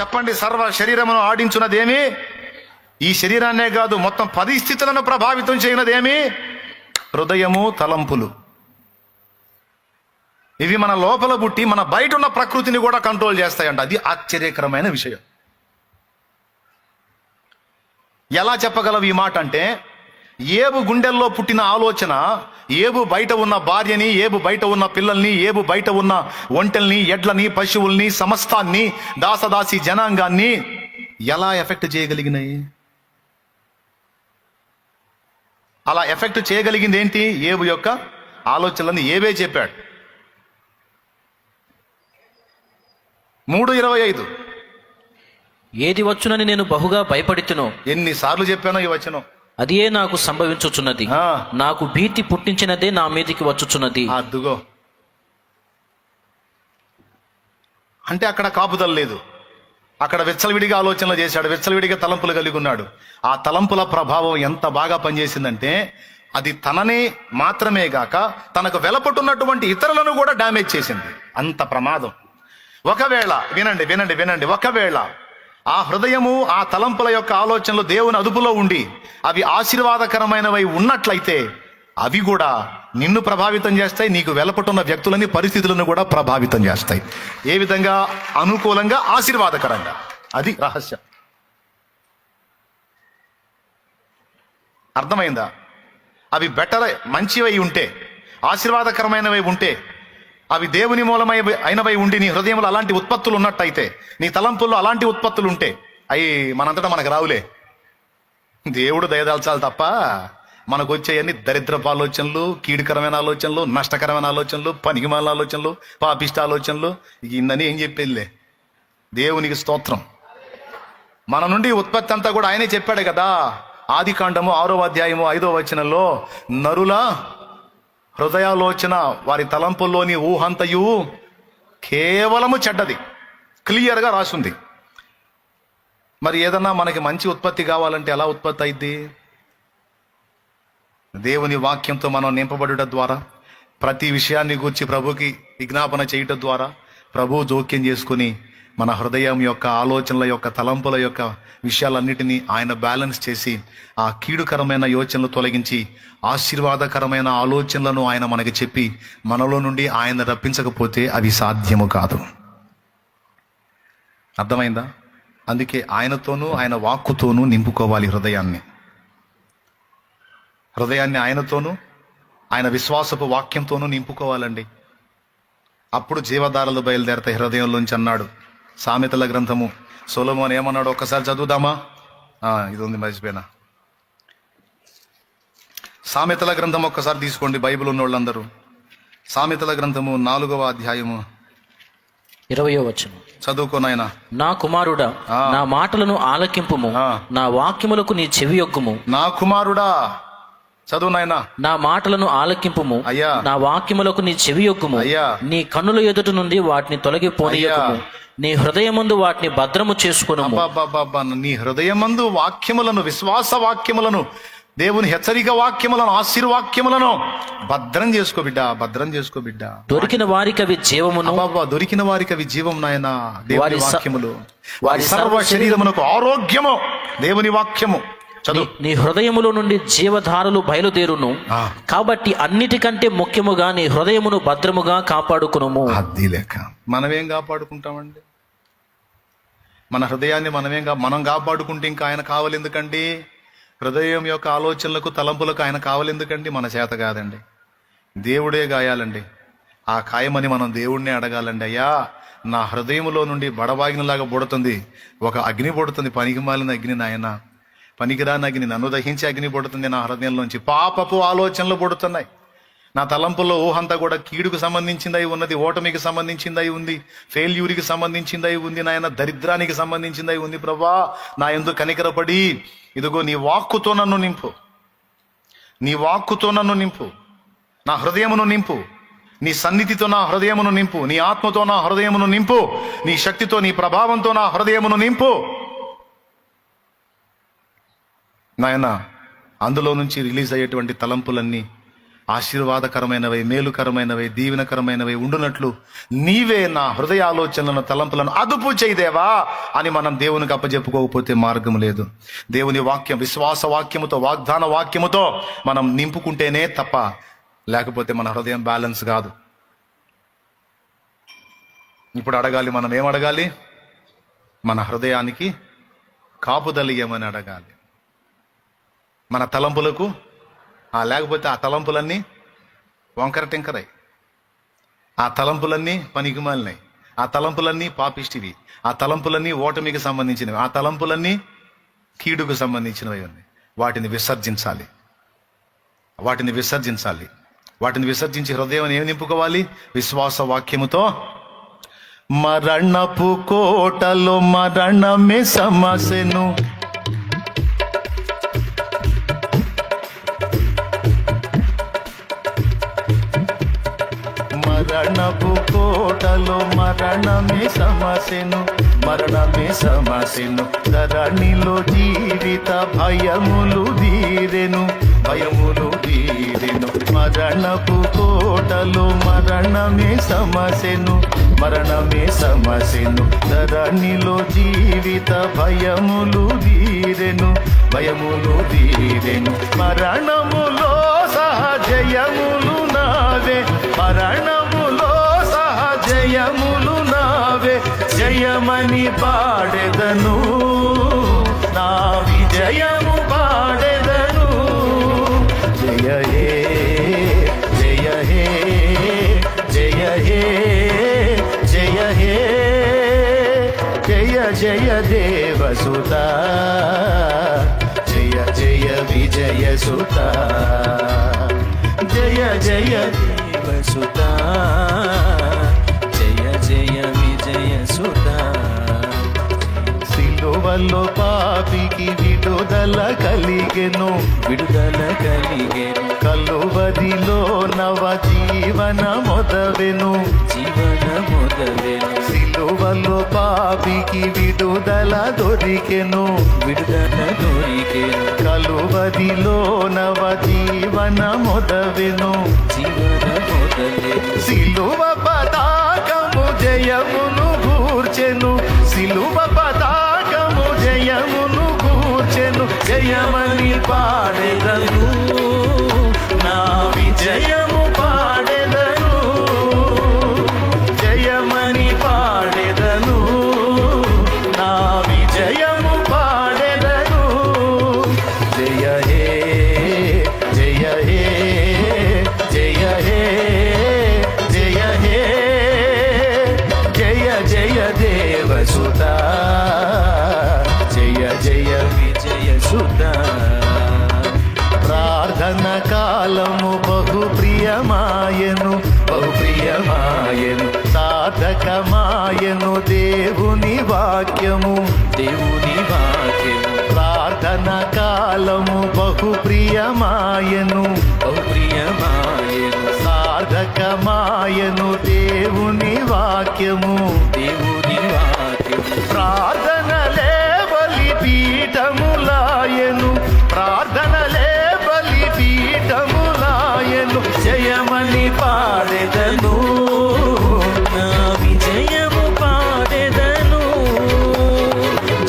చెప్పండి సర్వ శరీరమును ఆడించున్నదేమి? ఈ శరీరాన్నే కాదు మొత్తం పరిస్థితులను ప్రభావితం చేయనదేమి హృదయము తలంపులు. ఇవి మన లోపల పుట్టి మన బయట ఉన్న ప్రకృతిని కూడా కంట్రోల్ చేస్తాయంట. అది ఆశ్చర్యకరమైన విషయం. ఎలా చెప్పగలవు ఈ మాట అంటే ఏబు గుండెల్లో పుట్టిన ఆలోచన ఏబు బయట ఉన్న భార్యని ఏబు బయట ఉన్న పిల్లల్ని ఏబు బయట ఉన్న ఒంటెల్ని ఎడ్లని పశువుల్ని సమస్తాన్ని దాసదాసి జనాంగాన్ని ఎలా ఎఫెక్ట్ చేయగలిగినాయి? అలా ఎఫెక్ట్ చేయగలిగింది ఏంటి? ఏబు యొక్క ఆలోచనలని ఏవే చెప్పాడు. మూడు ఇరవై ఐదు. ఏది వచ్చునని నేను బహుగా భయపడితును. ఎన్నిసార్లు చెప్పానో ఈ వచనం. అదియే నాకు సంభవించుచున్నది. నాకు భీతి పుట్టించినదే నా మీదికి వచ్చుచున్నది. అద్దుగో. అంటే అక్కడ కాపుదల లేదు. అక్కడ విచ్చలవిడిగా ఆలోచనలు చేశాడు విచ్చలవిడిగా తలంపులు కలిగి ఉన్నాడు. ఆ తలంపుల ప్రభావం ఎంత బాగా పనిచేసిందంటే అది తనని మాత్రమే గాక తనకు వెలపట్టున్నటువంటి ఇతరులను కూడా డ్యామేజ్ చేసింది. అంత ప్రమాదం. ఒకవేళ వినండి వినండి వినండి ఒకవేళ ఆ హృదయము ఆ తలంపుల యొక్క ఆలోచనలు దేవుని అదుపులో ఉండి అవి ఆశీర్వాదకరమైనవై ఉన్నట్లయితే అవి కూడా నిన్ను ప్రభావితం చేస్తాయి నీకు వెలపటున్న వ్యక్తులని పరిస్థితులను కూడా ప్రభావితం చేస్తాయి. ఏ విధంగా? అనుకూలంగా ఆశీర్వాదకరంగా. అది రహస్యం. అర్థమైందా? అవి బెటర్ మంచివై ఉంటే ఆశీర్వాదకరమైనవై ఉంటే అవి దేవుని మూలమై అయినవై ఉండి నీ హృదయంలో అలాంటి ఉత్పత్తులు ఉన్నట్టయితే నీ తలంపుల్లో అలాంటి ఉత్పత్తులు ఉంటే అవి మనంతటా మనకు రావులే. దేవుడు దయదాల్చాలి తప్ప మనకు వచ్చేయన్ని దరిద్రపు ఆలోచనలు కీడికరమైన ఆలోచనలు నష్టకరమైన ఆలోచనలు పనికిమాల ఆలోచనలు పాపిష్ట ఆలోచనలు ఇందని ఏం చెప్పేదిలే. దేవునికి స్తోత్రం. మన నుండి ఉత్పత్తి అంతా కూడా ఆయనే చెప్పాడు కదా. ఆది కాండము ఆరో అధ్యాయము ఐదో వచనంలో నరుల హృదయాలోచన వారి తలంపుల్లోని ఊహంతయు కేవలము చెడ్డది. క్లియర్గా రాసుంది. మరి ఏదన్నా మనకి మంచి ఉత్పత్తి కావాలంటే ఎలా ఉత్పత్తి అయింది దేవుని వాక్యంతో మనం నింపబడుట ద్వారా ప్రతి విషయాన్ని గూర్చి ప్రభుకి విజ్ఞాపన చేయటం ద్వారా ప్రభు జోక్యం చేసుకుని మన హృదయం యొక్క ఆలోచనల యొక్క తలంపుల యొక్క విషయాలన్నిటినీ ఆయన బ్యాలెన్స్ చేసి ఆ కీడుకరమైన యోచనలు తొలగించి ఆశీర్వాదకరమైన ఆలోచనలను ఆయన మనకి చెప్పి మనలో నుండి ఆయన రప్పించకపోతే అవి సాధ్యము కాదు. అర్థమైందా? అందుకే ఆయనతోనూ ఆయన వాక్కుతోనూ నింపుకోవాలి హృదయాన్ని. హృదయాన్ని ఆయనతోనూ ఆయన విశ్వాసపు వాక్యంతోనూ నింపుకోవాలండి. అప్పుడు జీవధారలు బయలుదేరతాయి హృదయంలోంచి అన్నాడు. సామెతల గ్రంథము. సొలమోన్ ఏమన్నాడు ఒక్కసారి చదువుదామా? ఇది ఉంది మర్చిపోయినా. సామెతల గ్రంథం ఒక్కసారి తీసుకోండి బైబిల్ ఉన్న వాళ్ళందరూ సామెతల గ్రంథము నాలుగవ అధ్యాయము. ఇరవయో వచనం. చదువుకోనాయనా నా కుమారుడా. నా మాటలను ఆలకింపుము. నా వాక్యములకు నీ చెవి యొగ్గుము నా కుమారుడా చదువు నాయనా. నా మాటలను ఆలకింపుము. అయ్యా. నా వాక్యములకు నీ చెవి యొగ్గుము అయ్యా. నీ కన్నుల ఎదుట నుండి వాటిని తొలగిపోనీయకుము నీ హృదయమందు వాటిని భద్రము అబ్బబ్బబ్బబ్బా, నీ హృదయమందు వాక్యములను విశ్వాస వాక్యములను దేవుని హెచ్చరిక వాక్యములను ఆశీర్వాక్యములను భద్రం చేసుకో బిడ్డ భద్రం చేసుకో బిడ్డ. దొరికిన వారికి అవి జీవమును దొరికిన వారికి అవి జీవం నాయన దేవుని వాక్యములు. వారి సర్వ శరీరమునకు ఆరోగ్యము దేవుని వాక్యము. చదువు. నీ హృదయములో నుండి జీవధారలు బయలుదేరును. కాబట్టి అన్నిటికంటే ముఖ్యముగా నీ హృదయమును భద్రముగా కాపాడుకునుము. అది లెక్క. మనమేం కాపాడుకుంటామండి? మన హృదయాన్ని మనమేం మనం కాపాడుకుంటే ఇంకా ఆయన కావాలి ఎందుకండి హృదయం యొక్క ఆలోచనలకు తలంపులకు ఆయన కావాలి ఎందుకండి మన చేత కాదండి. దేవుడే గాయాలండి. ఆ ఖాయమని మనం దేవుడినే అడగాలండి. అయ్యా నా హృదయములో నుండి బడబాగినలాగా బుడుతుంది. ఒక అగ్ని పుడుతుంది పనికి మాలిన అగ్ని నాయన. పనికిరాని అగ్ని నన్ను దహించి అగ్ని పుడుతుంది నా హృదయంలోంచి. పాపపు ఆలోచనలు పుడుతున్నాయి. నా తలంపుల్లో ఊహంతా కూడా కీడుకు సంబంధించిందై ఉన్నది ఓటమికి సంబంధించిందై ఉంది ఫెయిల్యూర్కి సంబంధించిందై ఉంది నాయన దరిద్రానికి సంబంధించిందై ఉంది ప్రభా. నా ఎందు కనికరపడి ఇదిగో నీ వాక్కుతో నన్ను నింపు. నీ వాక్కుతో నన్ను నింపు. నా హృదయమును నింపు. నీ సన్నిధితో నా హృదయమును నింపు. నీ ఆత్మతో నా హృదయమును నింపు. నీ శక్తితో నీ ప్రభావంతో నా హృదయమును నింపు. నాయన అందులో నుంచి రిలీజ్ అయ్యేటువంటి తలంపులన్నీ ఆశీర్వాదకరమైనవి మేలుకరమైనవి దీవెనకరమైనవి ఉండునట్లు నీవే నా హృదయ ఆలోచనలను తలంపులను అదుపు చేయదేవా అని మనం దేవునికి అప్పజెప్పుకోకపోతే మార్గం లేదు. దేవుని వాక్యం విశ్వాస వాక్యముతో వాగ్దాన వాక్యముతో మనం నింపుకుంటేనే తప్ప లేకపోతే మన హృదయం బ్యాలెన్స్ కాదు. ఇప్పుడు అడగాలి మనం ఏం అడగాలి? మన హృదయానికి కాపుదలియమని అడగాలి. మన తలంపులకు లేకపోతే ఆ తలంపులన్నీ వంకర టింకరై. ఆ తలంపులన్నీ పనికిమాలినాయి ఆ తలంపులన్నీ పాపిష్టివి. ఆ తలంపులన్నీ ఓటమికి సంబంధించినవి. ఆ తలంపులన్నీ కీడుకు సంబంధించినవి ఉన్నాయి వాటిని విసర్జించాలి. వాటిని విసర్జించాలి. వాటిని విసర్జించి హృదయం ఏమి నింపుకోవాలి? విశ్వాస వాక్యముతో మరణపు కోటలో మరణమే సమస్యను. మరణమే సమసెను మరణమే సమసెను ధరణిలో జీవిత భయములు దీరెను భయములు దీరెను మరణపు కోటలో మరణమే సమసెను మరణమే సమసెను ధరణిలో జీవిత భయములు దీరెను భయములు దీరెను మరణ పాడెదను నా విజయము పాడెదను. జయ హే జయ హే జయ హే జయ హే. జయ జయ దేవసుత జయ జయ విజయ సుత జయ జయ దేవసుత జయ జయ విజయ సుత సిలువలో పాపికి విడుదల కలిగెను. విడుదల కలిగేను. కలువదిలో నవ జీవన మొదవెను జీవన మొదలెను. సిలువలో పాపికి విడుదల దొరికెను. విడుదల దొరికేను. కలువదిలో నవ జీవన మొదవెను జీవన జయమని కాలము బహు ప్రియమాయను బహు ప్రియమాయను సాధకమాయను దేవుని వాక్యము దేవుని వాక్యము. ప్రార్థన కాలము బహు ప్రియమాయను బహు ప్రియమాయను సాధకమాయను దేవుని వాక్యము దేవుని పాడెదను నా విజయము పాడెదను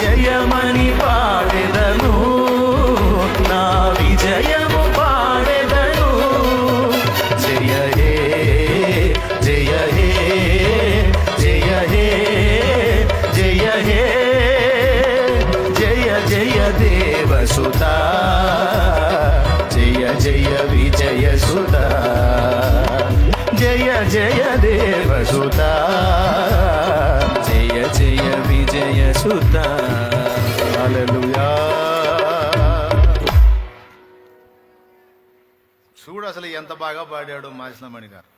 జయమని పాడెదను నా విజయ జయ జయ దేవసుత జయ జయ విజయ సుత హల్లెలూయా. చూడు అసలు ఎంత బాగా పాడాడు మాసినమణి గారు.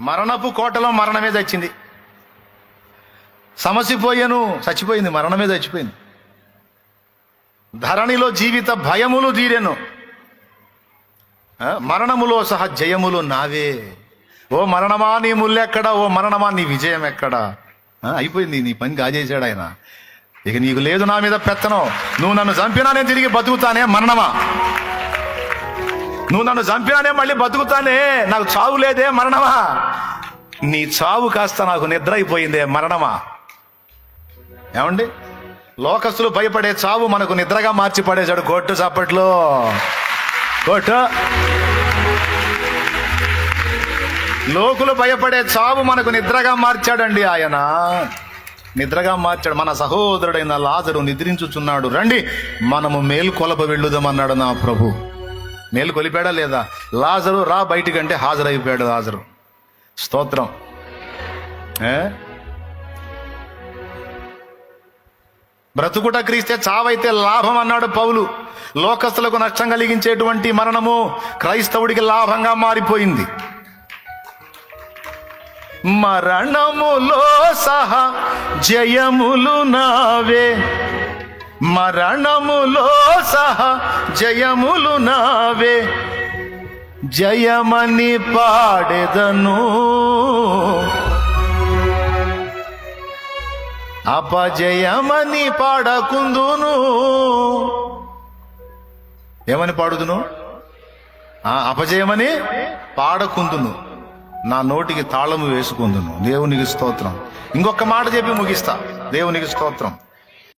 మరణపు కోటలో మరణమే చచ్చింది సమస్య పోయాను చచ్చిపోయింది మరణమే చచ్చిపోయింది. ధరణిలో జీవిత భయములు తీరెను. మరణములో సహా జయములు నావే. ఓ మరణమా నీ ముల్లెక్కడా? ఓ మరణమా నీ విజయం ఎక్కడా అయిపోయింది నీ పని కాజేశాడు ఆయన. ఇక నీకు లేదు నా మీద పెత్తనం. నువ్వు నన్ను చంపినా నేను తిరిగి బతుకుతానే మరణమా? నువ్వు నన్ను చంపినానే మళ్ళీ బతుకుతానే నాకు చావు లేదే మరణమా? నీ చావు కాస్త నాకు నిద్ర అయిపోయిందే మరణమా? ఏమండి? లోకస్తులు భయపడే చావు మనకు నిద్రగా మార్చి పడేశాడు కొట్టు చప్పట్లో. కొట్టు లోకులు భయపడే చావు మనకు నిద్రగా మార్చాడండి ఆయన. నిద్రగా మార్చాడు. మన సహోదరుడైన లాజరు నిద్రించుచున్నాడు. రండి మనము మేల్కొలప వెళ్ళుదామన్నాడు నా ప్రభు. మేలుకొలిపాడా లేదా? లాజరు రా బయటికంటే హాజరైపోయాడు లాజరు. స్తోత్రం. ఏ? బ్రతుకుట క్రీస్తే చావైతే లాభం అన్నాడు పౌలు. లోకస్తులకు నష్టం కలిగించేటువంటి మరణము క్రైస్తవుడికి లాభంగా మారిపోయింది. మరణములో సహా జయములు నావే. మరణములో సహా జయములు నావే. జయమని పాడెదను. అపజయమని పాడకుందును. ఏమని పాడుదును? ఆ అపజయమని పాడకుందును. నా నోటికి తాళము వేసుకుందును. దేవునికి స్తోత్రం. ఇంకొక మాట చెప్పి ముగిస్తా. దేవునికి స్తోత్రం.